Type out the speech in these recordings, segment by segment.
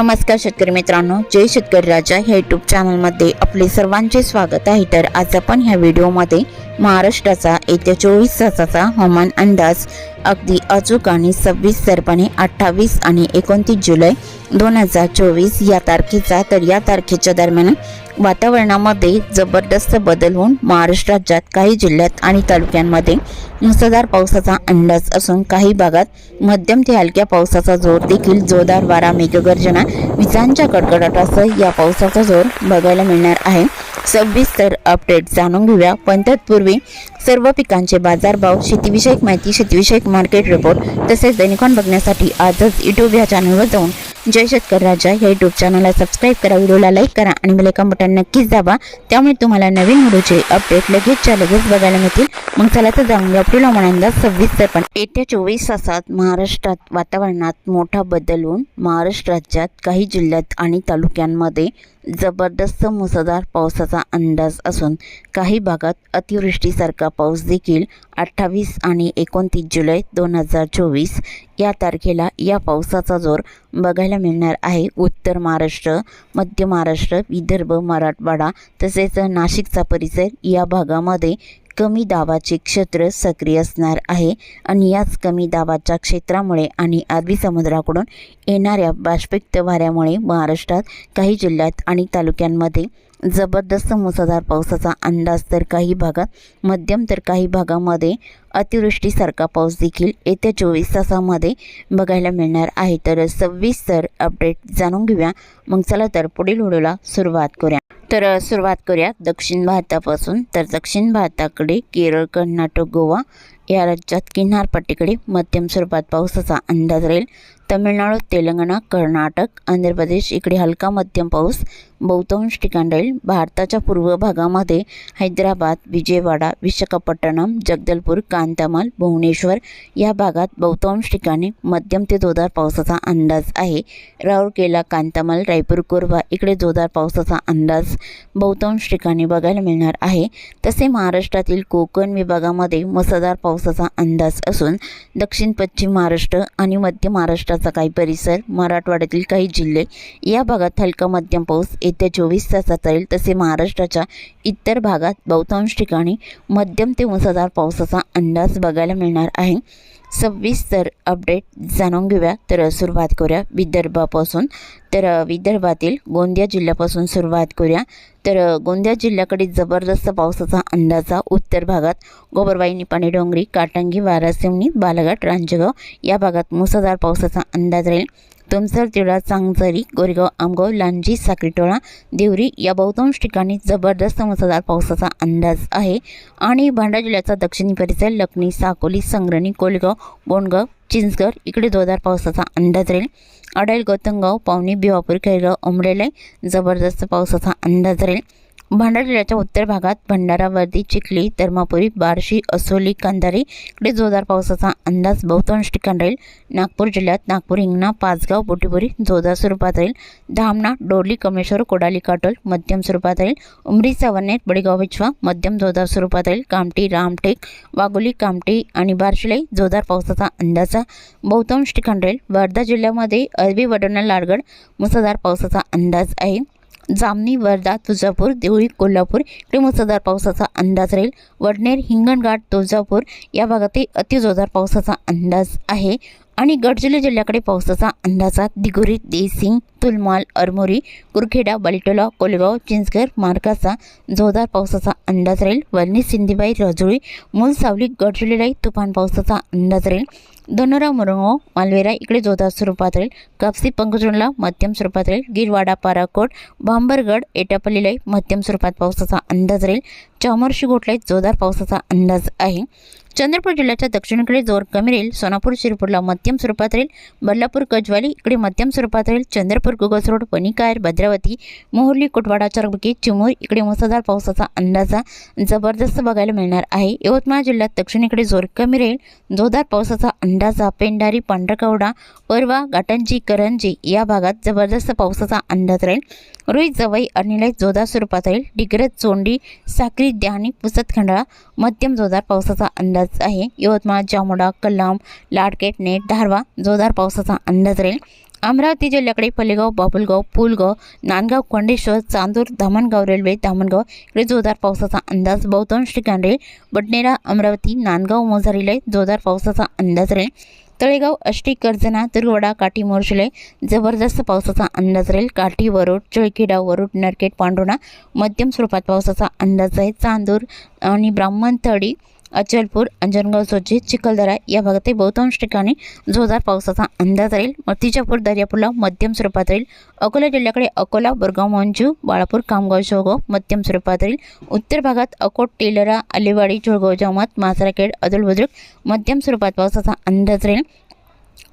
नमस्कार शेतकरी मित्रांनो जय शेतकरी राजा ह्या यूट्यूब चॅनलमध्ये आपले सर्वांचे स्वागत आहे. तर आज आपण ह्या व्हिडिओमध्ये महाराष्ट्राचा येत्या चोवीस तासाचा हवामान अंदाज अगदी अचूक आणि सव्वीस सरपणे अठ्ठावीस आणि एकोणतीस जुलै दोन हजार चोवीस या तारखेचा तर या तारखेच्या दरम्यान वातावरणामध्ये जबरदस्त बदल होऊन महाराष्ट्र राज्यात काही जिल्ह्यात आणि तालुक्यांमध्ये मुसळधार पावसाचा अंदाज असून काही भागात मध्यम ते हलक्या पावसाचा जोर देखील जोरदार वारा मेघगर्जना विजांच्या कडकडाटासह या पावसाचा जोर बघायला मिळणार आहे. सविस्तर अपडेट जाणून घेऊया. पण तत्पूर्वी सर्व पिकांचे बाजारभाव शेतीविषयक माहिती शेतीविषयक मार्केट रिपोर्ट तसेच दैनिकॉन बघण्यासाठी आजच यूट्यूब या चॅनलवर जाऊन जय शेतकरी राजा. हे यूट्यूब चॅनलला सबस्क्राईब करा व्हिडिओला लाईक करा आणि बेल बटन नक्कीच दाबा. त्यामुळे तुम्हाला नवीन व्हिडिओचे अपडेट लगेचच्या लगेच बघायला मिळतील. मग चला तर जाऊन एप्रिल हवामानांदा सव्वीस पण. येत्या चोवीस तासात महाराष्ट्रात वातावरणात मोठा बदल होऊन महाराष्ट्र राज्यात काही जिल्ह्यात आणि तालुक्यांमध्ये जबरदस्त मुसळधार पावसाचा अंदाज असून काही भागात अतिवृष्टीसारखा पाऊस देखील अठ्ठावीस आणि एकोणतीस जुलै दोन हजार चोवीस या तारखेला या पावसाचा जोर बघायला मिळणार आहे. उत्तर महाराष्ट्र मध्य महाराष्ट्र विदर्भ मराठवाडा तसेच नाशिकचा परिसर या भागामध्ये कमी दाबाचे क्षेत्र सक्रिय असणार आहे आणि याच कमी दाबाच्या क्षेत्रामुळे आणि अरबी समुद्राकडून येणाऱ्या बाष्पिक्त वाऱ्यामुळे महाराष्ट्रात काही जिल्ह्यात आणि तालुक्यांमध्ये जबरदस्त मुसळधार पावसाचा अंदाज तर काही भागात मध्यम तर काही भागामध्ये अतिवृष्टीसारखा पाऊस देखील येत्या चोवीस तासामध्ये बघायला मिळणार आहे. तर सव्वीस अपडेट जाणून घेऊया. मग चला तर पुढील व्हिडिओला सुरुवात करूया. तर सुरुवात करूया दक्षिण भारतापासून. तर दक्षिण भारताकडे केरळ कर्नाटक गोवा या राज्यात किनारपट्टीकडे मध्यम स्वरूपात पावसाचा अंदाज राहील. तमिळनाडू तेलंगणा कर्नाटक आंध्र प्रदेश इकडे हलका मध्यम पाऊस बहुतांश ठिकाण राहील. भारताच्या पूर्व भागामध्ये हैदराबाद विजयवाडा विशाखापट्टणम जगदलपूर कांतामाल भुवनेश्वर या भागात बहुतांश ठिकाणी मध्यम ते जोरदार पावसाचा अंदाज आहे. राऊरकेला कांतामाल रायपूर कोरबा इकडे जोरदार पावसाचा अंदाज बहुतांश ठिकाणी बघायला मिळणार आहे. तसे महाराष्ट्रातील कोकण विभागामध्ये मुसळधार पावसाचा अंदाज असून दक्षिण पश्चिम महाराष्ट्र आणि मध्य महाराष्ट्रात महाराष्ट्राचा काही परिसर मराठवाड्यातील काही जिल्हे या भागात हलका मध्यम पाऊस येत्या चोवीस तासात राहील. तसे महाराष्ट्राच्या इतर भागात बहुतांश ठिकाणी मध्यम ते मुसळधार पावसाचा अंदाज बघायला मिळणार आहे. सविस्तर अपडेट जाणून घेऊया. तर सुरुवात करूया विदर्भापासून. तर विदर्भातील गोंदिया जिल्ह्यापासून सुरुवात करूया. तर गोंदिया जिल्ह्याकडे जबरदस्त पावसाचा अंदाजा उत्तर भागात गोबरवाईनी पाणी डोंगरी काटंगी वारासिवणी बालाघाट रांजगाव या भागात मुसळधार पावसाचा अंदाज राहील. तुमसर तिळा चांगझरी गोरेगाव आमगाव लांजी साक्रीटोळा देवरी या बहुतांश ठिकाणी जबरदस्त मुसळधार पावसाचा अंदाज आहे. आणि भांडा जिल्ह्याचा दक्षिणी परिसर लखनी साकोली संग्रणी कोलगाव बोंडगाव चिंचगड इकडे जोरदार पावसाचा अंदाज राहील. अडेल गौतमगाव पावनी भिवापूर खैरगाव उमरेले जबरदस्त पावसाचा अंदाज राहील. भंडारा जिल्ह्याच्या उत्तर भागात भंडारा वर्दी चिखली धर्मापुरी बार्शी असोली कंधारी इकडे जोरदार पावसाचा अंदाज बहुतांश ठिकाण राहील. नागपूर जिल्ह्यात नागपूर हिंगणा पाचगाव बोटीपुरी जोरदार स्वरूपात राहील. धामणा डोरली कमेश्वर कोडाली काटोल मध्यम स्वरूपात राहील. उमरी सावनेर बडेगाव विछवा मध्यम जोरदार स्वरूपात राहील. कामटी रामटेक वाघोली कामटी आणि बार्शिलाई जोरदार पावसाचा अंदाजा बहुतांश ठिकाण राहील. वर्धा जिल्ह्यामध्ये अरबी वडोणा लाडगड मुसळधार पावसाचा अंदाज आहे. जामनी वर्धा तुळजापूर देवळी कोल्हापूर इकडे मुसळधार पावसाचा अंदाज राहील. वडनेर हिंगणघाट तुळजापूर या भागातही अतिजोरदार पावसाचा अंदाज आहे. आणि गडचिरोली जिल्ह्याकडे पावसाचा अंदाजा दिगोरी देसिंग तुलमाल अरमोरी कुरखेडा बलिटोला कोलगाव चिंचघर मार्गाचा जोरदार पावसाचा अंदाज राहील. वल्ली सिंधीबाई राजुळी मुलसावली गडचिरोलीलाही तुफान पावसाचा अंदाज राहील. दोनोरा मुरुंगो मालवेरा इकडे जोरदार स्वरूपात राहील. कापसी पंकजोनला मध्यम स्वरूपात राहील. गिरवाडा पाराकोट भांबरगड एटापल्लीलाही मध्यम स्वरूपात पावसाचा अंदाज राहील. चामोर्शी गोटलाही जोरदार पावसाचा अंदाज आहे. चंद्रपूर जिल्ह्याच्या दक्षिणेकडे जोर कमी राहील. सोनापूर शिरपूरला मध्यम स्वरूपात राहील. बल्लापूर कजवाली इकडे मध्यम स्वरूपात राहील. चंद्रपूर गुगस रोड पनिकायर भद्रावती मोहर्ली कुटवाडा चरबकी चिमूर इकडे मुसळधार पावसाचा अंदाजा जबरदस्त बघायला मिळणार आहे. यवतमाळ जिल्ह्यात दक्षिणेकडे जोर कमी राहील. जोरदार पावसाचा अंदाजा पेंढारी पांढरकवडा परवा गाटंजी करंजी या भागात जबरदस्त पावसाचा अंदाज राहील. रोहित जवाई अर्निलाई जोरदार स्वरूपात राहील. डिग्रज चोंडी साक्री द्यानी पुसत खंडाळा मध्यम जोरदार पावसाचा अंदाज अंदाज आहे. यवतमाळ जामोडा कलाम लाडकेट नेट धारवा जोरदार पावसाचा अंदाज राहील. अमरावती जिल्ह्याकडे पल्लेगाव बाबुलगाव पुलगाव नांदगाव कोंडेश्वर चांदूर धामणगाव रेल्वे धामणगाव इकडे जोरदार पावसाचा अंदाज बहुतांश ठिकाण राहील. बडनेरा अमरावती नांदगाव मोझारीला जोरदार पावसाचा अंदाज राहील. तळेगाव अष्टी कर्जना दुर्गवडा काठी मोर्शले जबरदस्त पावसाचा अंदाज राहील. काठी वरुड चळखेडा वरुड नरकेट पांडुणा मध्यम स्वरूपात पावसाचा अंदाज आहे. चांदूर आणि ब्राह्मणथडी अचलपूर अंजनगाव सोची चिखलदरा या भागातही बहुतांश ठिकाणी जोरदार पावसाचा अंदाज राहील. मतीजापूर दर्यापूरला मध्यम स्वरूपात राहील. अकोला जिल्ह्याकडे अकोला बोरगाव मंजू बाळापूर कामगाव शोगाव मध्यम स्वरूपात राहील. उत्तर भागात अकोट टेलरा अलिवाडी जोळगाव जामत मासराखेड अदलबुद्रुक मध्यम स्वरूपात पावसाचा अंदाज राहील.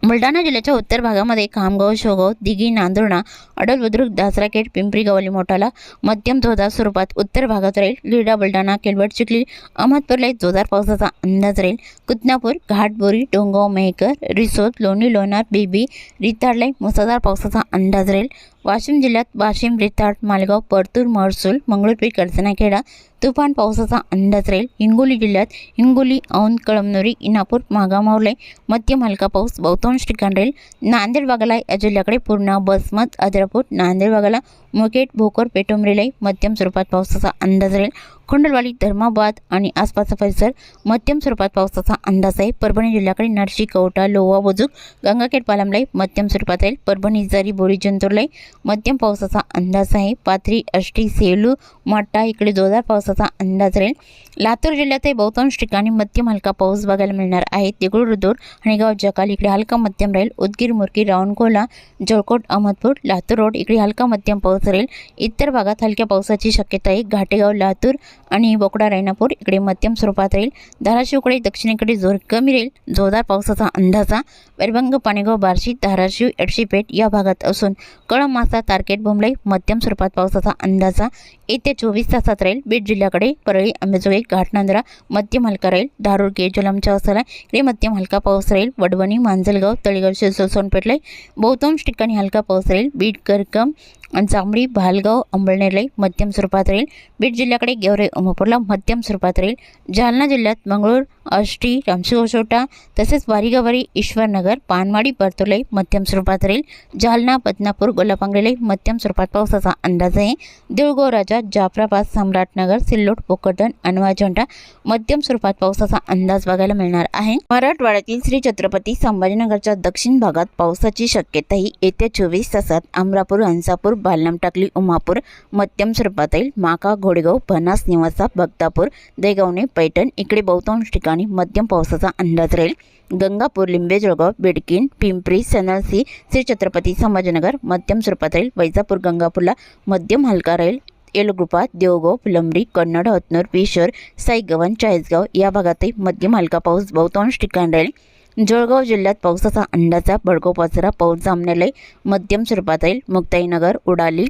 बुलढाणा जिल्ह्याच्या उत्तर भागामध्ये खामगाव शोगाव दिघी नांदुर्णा अडल बुद्रुक दासराखेड पिंपरी गवली मोठाला मध्यम जोरदार स्वरूपात उत्तर भागात राहील लीडा बुलढाणा केलवट चिखली अहमदपूरला जोरदार पावसाचा अंदाज राहील कुतनापूर घाटबोरी डोंगाव मेहकर रिसोद लोणी लोणार बेबी रिताडला मुसळधार पावसाचा अंदाज राहील वाशिम जिल्ह्यात वाशिम रिताड मालगाव परतूर महसूल मंगळूरपीर कडसनाखेडा तुफान पावसाचा अंदाज राहील. हिंगोली जिल्ह्यात हिंगोली औंध कळमनुरी इनापूर मागामावले मध्यम हलका पाऊस बहुतांश ठिकाण राहील. नांदेड वाघाला या जिल्ह्याकडे पूर्णा बसमत आदरापूर नांदेड वाघाला मुकेट भोकर पेटोमरेलाई मध्यम स्वरूपात पावसाचा अंदाज राहील. खोंडलवाडी धर्माबाद आणि आसपासचा परिसर मध्यम स्वरूपात पावसाचा अंदाज आहे. परभणी जिल्ह्याकडे नरशी कवटा लोहा बुजुक गंगाखेड पालमलाई मध्यम स्वरूपात राहील परभणी जारी बोरी जंतुरलाई मध्यम पावसाचा अंदाज आहे. पाथरी अष्टी सेलू माटा इकडे जोरदार पावसाचा अंदाज राहील. लातूर जिल्ह्यातही बहुतांश ठिकाणी मध्यम हलका पाऊस बघायला मिळणार आहे. देगूळ रुदूर हणेगाव जकाल इकडे हलका मध्यम राहील. उदगीर मुरकी रावणकोला जळकोट अहमदपूर लातूर रोड इकडे हलका मध्यम पाऊस राहील. इतर भागात हलक्या पावसाची शक्यता आहे. घाटेगाव लातूर आणि बोकडा रायनापूर इकडे मध्यम स्वरूपात राहील. धाराशिवकडे दक्षिणेकडे जोर कमी राहील. जोरदार पावसाचा अंदाजा. वैरभंग पाणेगाव बार्शी धाराशिव एडशीपेठ या भागात असून कळम मासा तारकेट बोंबलाई मध्यम स्वरूपात पावसाचा अंदाजा. येत्या चोवीस तासात राहील. बीड जिल्ह्याकडे परळी आंबेजोगाई घाटनांदरा मध्यम हलका राहील. धारूर केजलमच्या असला इकडे मध्यम हलका पाऊस राहील. वडवणी मांजलगाव तळेगाव शिरसोल सोनपेठलाई बहुतांश ठिकाणी हलका पाऊस राहील. बीड करकम आणि चांबडी भालगाव अंबळनेरलाई मध्यम स्वरूपात राहील. बीड जिल्ह्याकडे गेवरे उमापूरला मध्यम स्वरूपात राहील. जालना जिल्ह्यात मंगळूर आष्टी रामशिवशोटा तसेच वारीगावारी ईश्वरनगर पानवाडी परतुलाई मध्यम स्वरूपात राहील. जालना बदनापूर गोलापांगरेलाई मध्यम स्वरूपात पावसाचा अंदाज आहे. देऊळगाव राजा जाफराबाद सम्राटनगर सिल्लोड पोकटन अनवाजोंडा मध्यम स्वरूपात पावसाचा अंदाज बघायला मिळणार आहे. मराठवाड्यातील श्री छत्रपती संभाजीनगरच्या दक्षिण भागात पावसाची शक्यताही येत्या चोवीस तासात अमरापूर हंसापूर बालनाम टाकली उमापूर मध्यम स्वरूपातील माका घोडेगाव भनास निवासा बगतापूर देगावणे पैठण इकडे बहुतांश ठिकाणी मध्यम पावसाचा अंदाज राहील. गंगापूर लिंबे जळगाव बेडकीन पिंपरी सनलसी श्री छत्रपती संभाजीनगर मध्यम स्वरूपात राहील. वैजापूर गंगापूरला मध्यम हलका राहील. येलगुपा देवगाव फुलंबरी कन्नड हतनूर पेशर साईगवन चाळीसगाव या भागातही मध्यम हलका पाऊस बहुतांश ठिकाणी राहील. जळगाव जिल्ह्यात पावसाचा अंदाजा बडगाव पाचरा पाऊस जामनेलय मध्यम स्वरूपात येईल. मुक्ताईनगर उडाली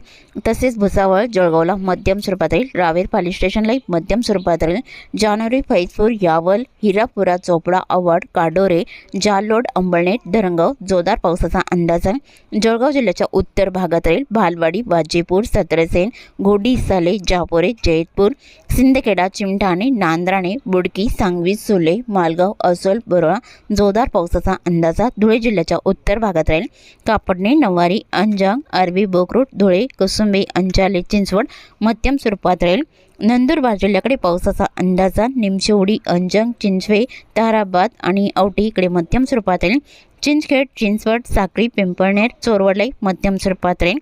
तसेच भुसावळ जळगावला मध्यम स्वरूपात येईल. रावेर पाली स्टेशनलाही मध्यम स्वरूपात राहील. जानेवारी फैजपूर यावल हिरापुरा चोपडा आव्हाड काडोरे जालोड अंबळनेट धरणगाव जोरदार पावसाचा अंदाज आहे. जळगाव जिल्ह्याच्या उत्तर भागात राहील. भालवाडी वाजीपूर सत्रसेन घोडी साले जापोरे जैतपूर सिंदखेडा चिमठाणे नांद्राणे बुडकी सांगवी सुले मालगाव असोल बरोळा जोरदार पावसाचा अंदाजा धुळे जिल्ह्याच्या उत्तर भागात राहील. कापडणे नवारी अंजांग अरबी बोकरूट धुळे कुसुंबी अंचाले चिंचवड मध्यम स्वरूपात राहील. नंदुरबार जिल्ह्याकडे पावसाचा अंदाजा निमशेवडी अंजंग चिंचवे ताराबाद आणि औटी इकडे मध्यम स्वरूपात राहील. चिंचखेड चिंचवड साक्री पिंपळनेर चोरवडलाई मध्यम स्वरूपात राहील.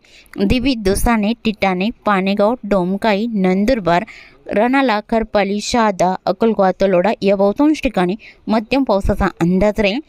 दिवी दुसाने टिटाणे पानेगाव डोमकाई नंदुरबार रणाला खरपाली शहादा अक्कलकोवा तलोडा या बहुतांश ठिकाणी मध्यम पावसाचा अंदाज राहील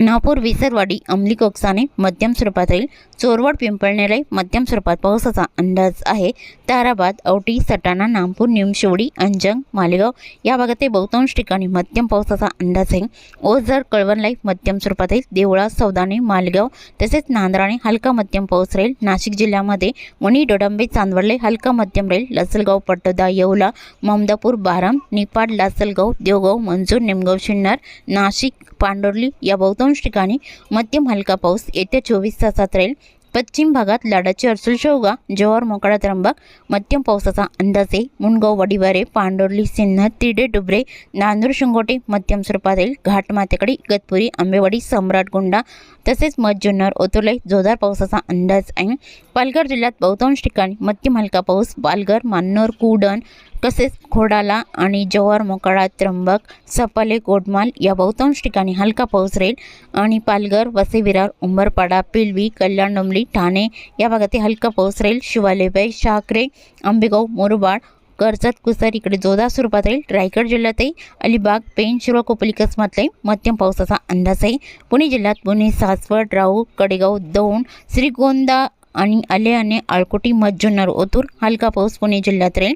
नागपूर विसरवाडी अंमली कोकसाने मध्यम स्वरूपात राहील चोरवड पिंपळनेरई मध्यम स्वरूपात पावसाचा अंदाज आहे. ताराबाद औटी सटाणा नामपूर निमशिवडी अंजंग मालेगाव या भागातील बहुतांश ठिकाणी मध्यम पावसाचा अंदाज आहे. ओझर कळवणलाई मध्यम स्वरूपात येईल देवळा सौदाणे मालेगाव तसेच नांद्राणे हलका मध्यम पाऊस राहील. नाशिक जिल्ह्यामध्ये मणी डोडंबे चांदवडले हलका मध्यम राहील. लसलगाव पट्टोदा येवला ममदापूर बारम निपाड लासलगाव देवगाव मंजूर निमगाव शिन्नर नाशिक पांडोर्ली या बहुतांश बहुतांश ठिकाणी मध्यम हलका पाऊस येत्या चोवीस तासात राहील. पश्चिम भागात लाडाची अर्सुल शेवगा जव्हार मोकळा त्र्यंबक. मध्यम पावसाचा अंदाज आहे. मुनगाव वडिवारे पांडोर्ली सिन्नर तिडे डुबरे नांदूर शिंगोटे मध्यम स्वरूपात येईल घाटमातेकडे इगतपुरी आंबेवाडी सम्राटगुंडा तसेच मज्जुन्नर जुन्नर ओतुर्ले जोरदार पावसाचा अंदाज आहे. पालघर जिल्ह्यात बहुतांश ठिकाणी मध्यम हलका पाऊस. पालघर मान्नोर कुडण तसेच खोडाला आणि जव्हार मोकाळा त्र्यंबक सपाले गोडमाल या बहुतांश ठिकाणी हलका पाऊस राहील. आणि पालघर वसे विरार उंबरपाडा पिलवी कल्याण डोंबली ठाणे या भागातील हलका पाऊस राहील. शिवालेबाई शाकरे आंबेगाव मोरबाड कर्जत कुसर इकडे जोरदार स्वरूपात राहील. रायगड जिल्ह्यातही अलिबाग पेन शिरोळ कोपली कसमातलाही मध्यम पावसाचा अंदाज आहे. पुणे जिल्ह्यात पुणे सासवड राऊ कडेगाव दौंड श्रीगोंदा आणि आले आणि आळकोटी मज्जुन्नर ओतूर हलका पाऊस पुणे जिल्ह्यात राहील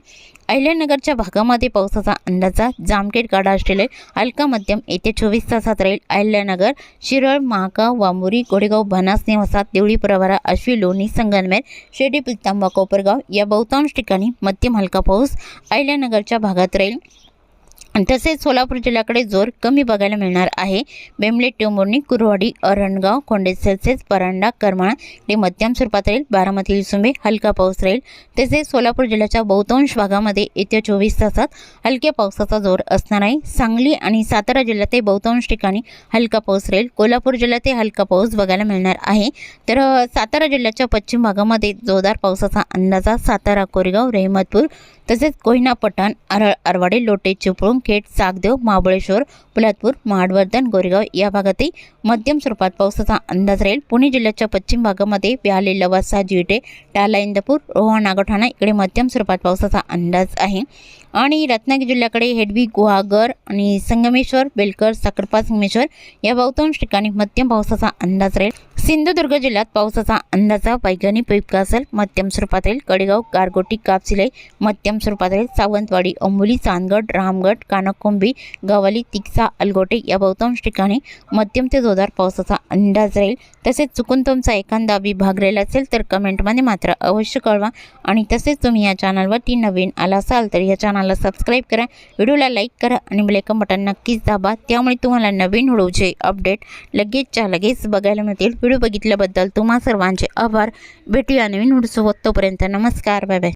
अहिल्यानगरच्या भागामध्ये पावसाचा अंदाजा जामखेड काढा असलेले हलका मध्यम येत्या चोवीस तासात राहील. अहिल्यानगर शिरळ महागाव वामुरी गोडेगाव बनास नेवासा देवळी प्रवारा आश्वी लोणी संगनमेर शेडी पितांबा कोपरगाव या बहुतांश ठिकाणी मध्यम हलका पाऊस अहिल्यानगरच्या भागात राहील. तसेच सोलापूर जिल्ह्याकडे जोर कमी बघायला मिळणार आहे. बेंबले टेंभुर्णी कुरवाडी अरणगाव कोंडे परांडा करमाळा हे मध्यम स्वरूपात राहील. बारामती सुंबे हलका पाऊस राहील. तसेच सोलापूर जिल्ह्याच्या बहुतांश भागामध्ये येत्या चोवीस तासात हलक्या पावसाचा जोर असणार आहे. सांगली आणि सातारा जिल्ह्यातही बहुतांश ठिकाणी हलका पाऊस राहील. कोल्हापूर जिल्ह्यातही हलका पाऊस बघायला मिळणार आहे. तर सातारा जिल्ह्याच्या पश्चिम भागामध्ये जोरदार पावसाचा अंदाजा सातारा कोरेगाव रहिमतपूर तसेच कोयना पठाण आरळ आरवाडे लोटे चिपळूण खेड सागदेव महाबळेश्वर पोलादपूर महाडवर्धन गोरेगाव या भागातही मध्यम स्वरूपात पावसाचा अंदाज राहील. पुणे जिल्ह्याच्या पश्चिम भागामध्ये प्याले लवासा जिटे टाला इंदापूर रोहा नागोठाणा इकडे मध्यम स्वरूपात पावसाचा अंदाज आहे. आणि रत्नागिरी जिल्ह्याकडे हेडवी गुहागर आणि संगमेश्वर बेलकर साखरपा संगमेश्वर या बहुतांश ठिकाणी मध्यम पावसाचा अंदाज राहील. सिंधुदुर्ग जिल्ह्यात पावसाचा अंदाजा वैज्ञानिक पिपका असेल मध्यम स्वरूपात राहील. कडेगाव गारगोटी कापसिलाई मध्यम स्वरूपात आहेत सावंतवाडी अंबोली चांदगड रामगड कानकोंबी गवाली तिकसा अलगोटे या बहुतांश ठिकाणी मध्यम ते जोरदार पावसाचा अंदाज राहील. तसेच चुकून तुमचा एखादा विभाग राहिला असेल तर कमेंटमध्ये मात्र अवश्य कळवा. आणि तसेच तुम्ही या चॅनलवरती नवीन आला असाल तर या चॅनलला सबस्क्राईब करा. व्हिडिओला लाईक करा आणि बेलेकन बटन नक्कीच दाबा. त्यामुळे तुम्हाला नवीन व्हिडिओचे अपडेट लगेचच्या लगेच बघायला मिळतील. व्हिडिओ बघितल्याबद्दल तुम्हा सर्वांचे आभार. भेटूया नवीन व्हिडिओसोबत. तोपर्यंत नमस्कार. Bye bye